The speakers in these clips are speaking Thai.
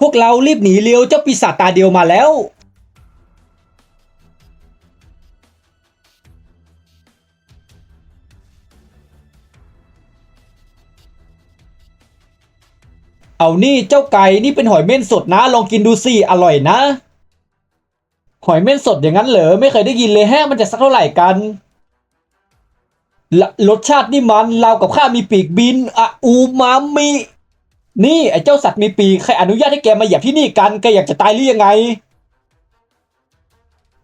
พวกเรารีบหนีเร็วเจ้าปีศาจตาเดียวมาแล้ว เอานี่เจ้าไก่นี่เป็นหอยเม่นสดนะ ลองกินดูสิอร่อยนะ หอยเม่นสดอย่างนั้นเหรอไม่เคยได้ยินเลยแฮะมันจะสักเท่าไหร่กันรสชาตินี่มันราวกับข้ามีปีกบินอะอูมามิ นี่ไอ้เจ้าสัตว์มีปีกใครอนุญาตให้แกมาเหยียบที่นี่กันแกอยากจะตายหรือยังไง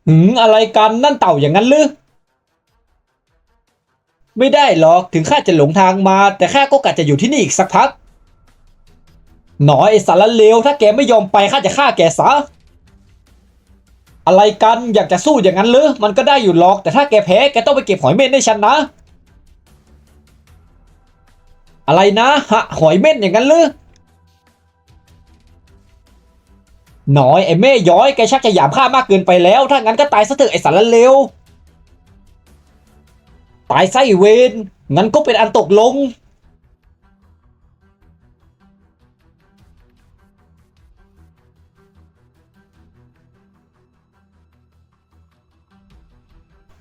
หืมอะไรกันนั่นเต่าอย่างนั้นหรือไม่ได้หรอกถึงข้าจะหลงทางมา แต่ข้าก็กะจะอยู่ที่นี่อีกสักพัก หนอไอ้สารเลวถ้าแกไม่ยอมไปข้าจะฆ่าแกซะอะไรกันอยากจะสู้อย่างนั้นหรือมันก็ได้อยู่หรอก แต่ถ้าแกแพ้แกต้องไปเก็บหอยเม่นให้ฉันนะ อะไรนะฮะหอยเม่นอย่างนั้นหรือ น้อยไอ้แม่ย้อยแกชักจะหยามข้ามากเกินไปแล้ว ถ้างั้นก็ตายซะเถอะไอ้สารเลวตายไส้เวนงั้นก็เป็นอันตกลง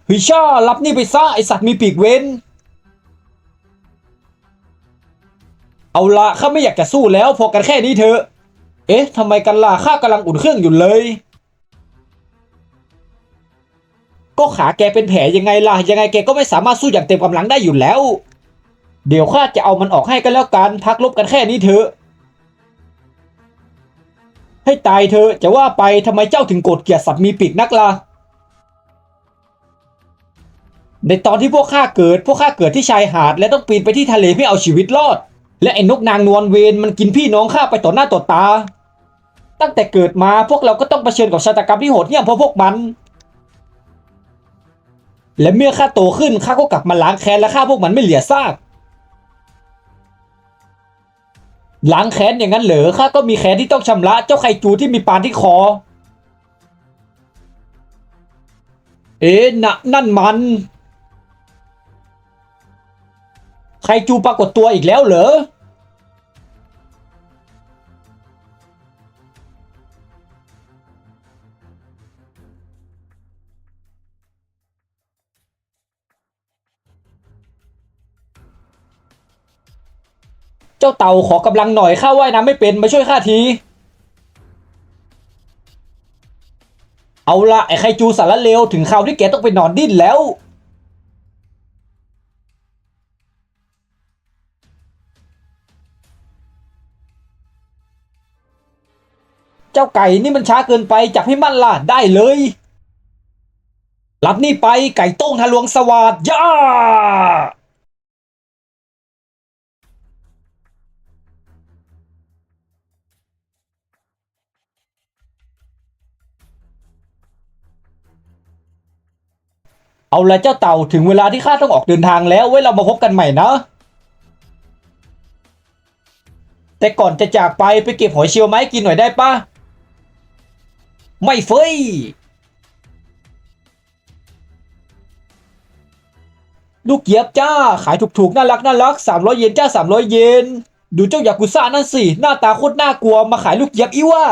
ฮิชารับนี่ไปซะไอสัตว์มีปีกเว้น เอาละข้าไม่อยากจะสู้แล้วพอกันแค่นี้เถอะ เอ๊ะทำไมกันล่ะข้ากำลังอุ่นเครื่องอยู่เลย ก็ขาแกเป็นแผลยังไงล่ะ ยังไงแกก็ไม่สามารถสู้อย่างเต็มกำลังได้อยู่แล้ว เดี๋ยวข้าจะเอามันออกให้กันแล้วกัน พักลบกันแค่นี้เถอะให้ตายเถอะจะว่าไปทำไมเจ้าถึงโกรธเกลียดสัตว์มีปีกนักล่ะ ในตอนที่พวกข้าเกิด พวกข้าเกิดที่ชายหาด และต้องปีนไปที่ทะเลเพื่อเอาชีวิตรอด และไอ้นกนางนวลเวนมันกินพี่น้องข้าไปต่อหน้าต่อตา ตั้งแต่เกิดมาพวกเราก็ต้องเผชิญกับชะตากรรมที่โหดเหี้ยมเพราะพวกมัน และเมื่อข้าโตขึ้นข้าก็กลับมาล้างแค้นและฆ่าพวกมันไม่เหลือซากล้างแค้นอย่างนั้นเหรอข้าก็มีแค้นที่ต้องชำระเจ้าไคจูที่มีปานที่คอ เอ๊ะนะนั่นมัน ไคจูปรากฏตัวอีกแล้วเหรอ เจ้าเต่าขอกำลังหน่อยข้าว่ายน้ำไม่เป็นมาช่วยข้าที เอาละไอ้ไคจูสารเลวถึงคราวที่แกต้องไปนอนดิ้นแล้ว เจ้าไก่นี่มันช้าเกินไปจับให้มันล่ะได้เลย รับนี่ไปไก่ต้งทะลวงสวัสดย่า เอาละเจ้าเต่าถึงเวลาที่ข้าต้องออกเดินทางแล้วไว้เรามาพบกันใหม่นะ แต่ก่อนจะจากไปไปเก็บหอยเชลล์มาให้กินหน่อยได้ปะไม่เฟยลูกเกียบจ้า ขายถูกๆ น่ารักน่ารัก 300 เยนจ้า 300 เยน ดูเจ้ายากุซ่านั่นสิ หน้าตาโคตรน่ากลัวมาขายลูกเกียบอีว่า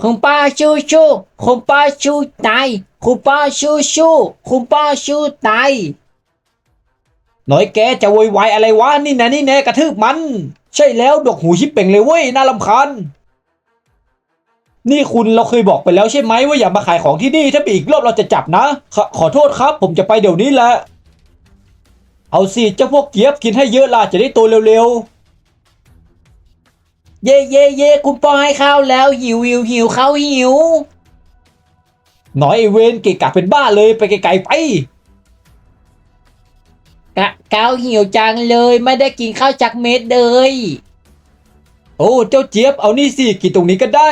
คุณป้าชูชูคุณป้าชูตายคุณป้าชูชูคุณป้าชูตายหน่อยแกจะโวยวายอะไรวะนี่แน่นี่แน่กระทืบมัน ใช่แล้วดกหูชิบเป่งเลยเว้ยน่ารำคาญนี่คุณเราเคยบอกไปแล้วใช่ไหมว่าอย่ามาขายของที่นี่ถ้ามีอีกรอบเราจะจับนะขอขอโทษครับ ผมจะไปเดี๋ยวนี้แหละเอาสิเจ้าพวกเกียบกินให้เยอะล่ะจะได้โตเร็ว เย่เย่เย่คุณป้าให้ข้าวแล้วหิวหิวหิวข้าวหิวๆหน่อยไอเวนเกะกะเป็นบ้าเลยไปไกลๆไปกะข้าวหิวจังเลยไม่ได้กินข้าวจักเม็ดเลยโอ้เจ้าเจี๊ยบเอานี่สิกินตรงนี้ก็ได้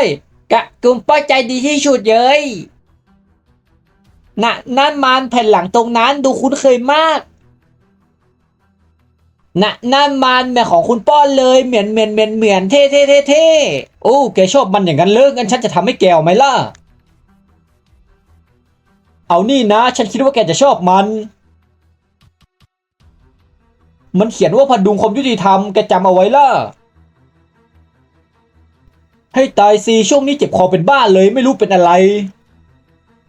กะคุณป้าใจดีที่สุดเลยน่ะนั่นมันแผ่นหลังตรงนั้นดูคุ้นเคยมาก น่ะนั่นมันแม่ของคุณป้อนเลยเหมือนเหมือนเหมือนเหมือนเท่เท่เท่เท่โอ้แกชอบมันอย่างนั้นเลยงั้นฉันจะทำให้แกเอาไหมล่ะ เอานี่นะ ฉันคิดว่าแกจะชอบมัน มันเขียนว่าพดุงความยุติธรรมแกจำเอาไว้ล่ะ ให้ตายสิช่วงนี้เจ็บคอเป็นบ้าเลยไม่รู้เป็นอะไร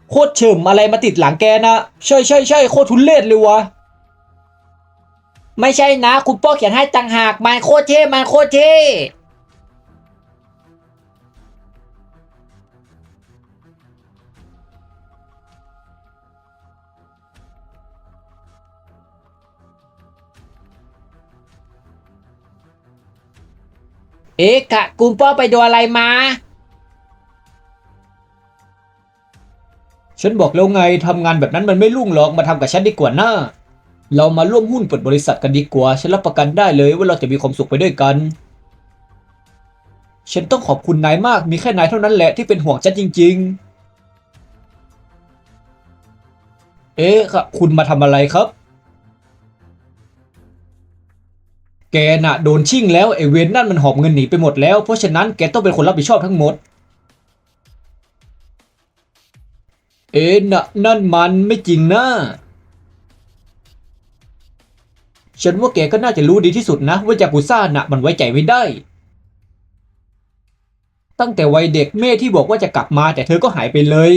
โคตรเฉิมอะไรมาติดหลังแกนะใช่ใช่ใช่โคตรทุนเลศเลยวะ ไม่ใช่นะ คุณป้อเขียนให้ต่างหากมันโคตรเท่มันโคตรเท่เอ๊ะกะคุณป้อไปดูอะไรมา ฉันบอกแล้วไงทำงานแบบนั้นมันไม่รุ่งหรอกมาทำกับฉันดีกว่านะ เรามาร่วมหุ้นเปิดบริษัทกันดีกว่า ฉันรับประกันได้เลยว่าเราจะมีความสุขไปด้วยกัน ฉันต้องขอบคุณนายมาก มีแค่นายเท่านั้นแหละที่เป็นห่วงฉันจริง ๆ เอ๊ะครับคุณมาทำอะไรครับ แกน่ะโดนชิ่งแล้วไอเวนนั่นมันหอบเงินหนีไปหมดแล้ว เพราะฉะนั้นแกต้องเป็นคนรับผิดชอบทั้งหมด เอ๊ะน่ะนั่นมันไม่จริงนะ ฉันว่าแกก็น่าจะรู้ดีที่สุดนะว่าจากุซ่าน่ะมันไว้ใจไม่ได้ ตั้งแต่วัยเด็กแม่ที่บอกว่าจะกลับมาแต่เธอก็หายไปเลย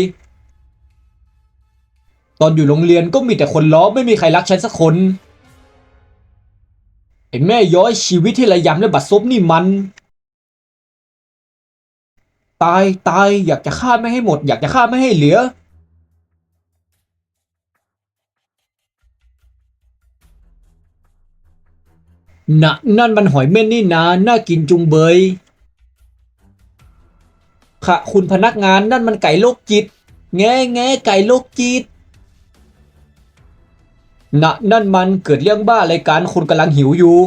ตอนอยู่โรงเรียนก็มีแต่คนล้อไม่มีใครรักฉันสักคนไอ้แม่ย้อยชีวิตที่ระยำและบัดซบนี่มัน ตายตายอยากจะฆ่าไม่ให้หมด อยากจะฆ่าไม่ให้เหลือ นะนั่นมันหอยเม่นนี่นาน่ากินจุงเบย ค่ะคุณพนักงานนั่นมันไก่โรคจิต แง่แง่ไก่โรคจิตน่ะนั่นมันเกิดเรื่องบ้าอะไรกันคุณกำลังหิวอยู่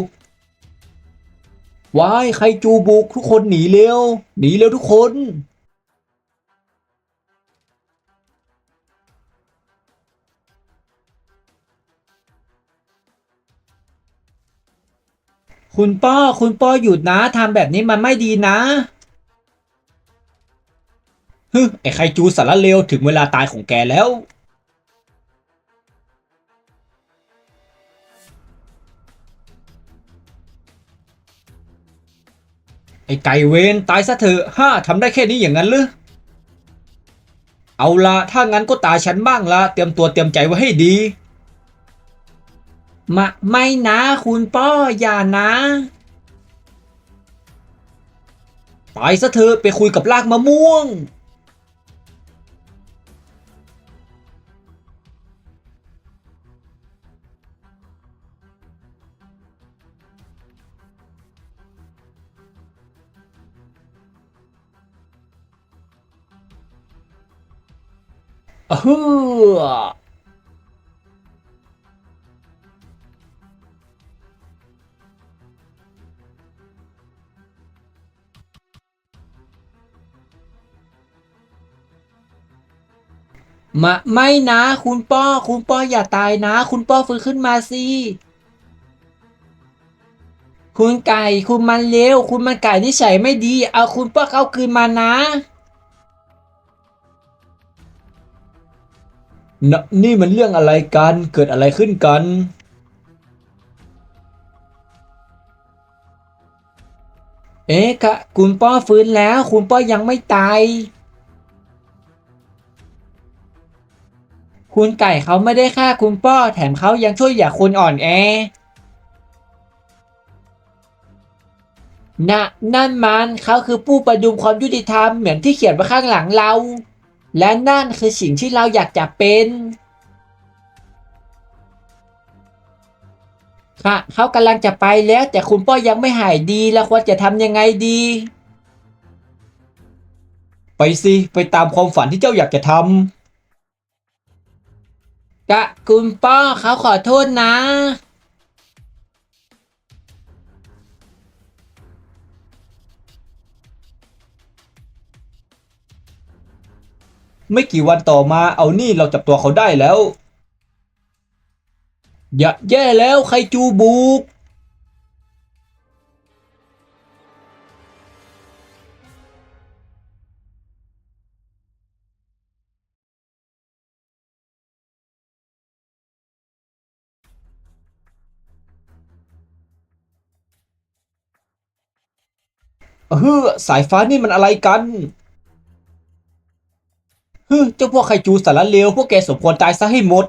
ว้ายใครจูบุกทุกคนหนีเร็ว หนีเร็วทุกคน คุณป้อคุณป้อหยุดนะทำแบบนี้มันไม่ดีนะฮึไอ้ใครจูสารเลวถึงเวลาตายของแกแล้ว ไอ้ไก่เวนตายซะเถอะห้าทำได้แค่นี้อย่างนั้นหรือเอาละถ้างั้นก็ตาฉันบ้างละเตรียมตัวเตรียมใจไว้ให้ดี มาไม่นะ คุณป้ออย่านะตายซะเถอะไปคุยกับลากมะม่วงอะฮื มาไม่นะ คุณป้อ คุณป้ออย่าตายนะ คุณป้อฟื้นขึ้นมาสิ คุณไก่คุณมันเลวคุณมันไก่นิสัยไม่ดี เอาคุณป้อเข้าคืนมานะนนี่มันเรื่องอะไรกัน เกิดอะไรขึ้นกัน เอ๊ะกะคุณป้อฟื้นแล้ว คุณป้อยังไม่ตาย คุณไก่เขาไม่ได้ฆ่าคุณป้อ แถมเขายังช่วยเหลือคนอ่อนแอนะนั่นมันเขาคือผู้ประดุมความยุติธรรมเหมือนที่เขียนไว้ข้างหลังเรา และนั่นคือสิ่งที่เราอยากจะเป็นค่ะเขากำลังจะไปแล้วแต่คุณป้อยังไม่หายดีแล้วควรจะทำยังไงดี ไปสิ ไปตามความฝันที่เจ้าอยากจะทำ กะคุณป้อเขาขอโทษนะ ไม่กี่วันต่อมาเอานี่เราจับตัวเขาได้แล้ว อย่าแย่แล้วใครจูบุก เฮ้อสายฟ้านี่มันอะไรกันเฮ้ยเจ้าพวกไคจูสารเลวพวกแกสมควรตายซะให้หมด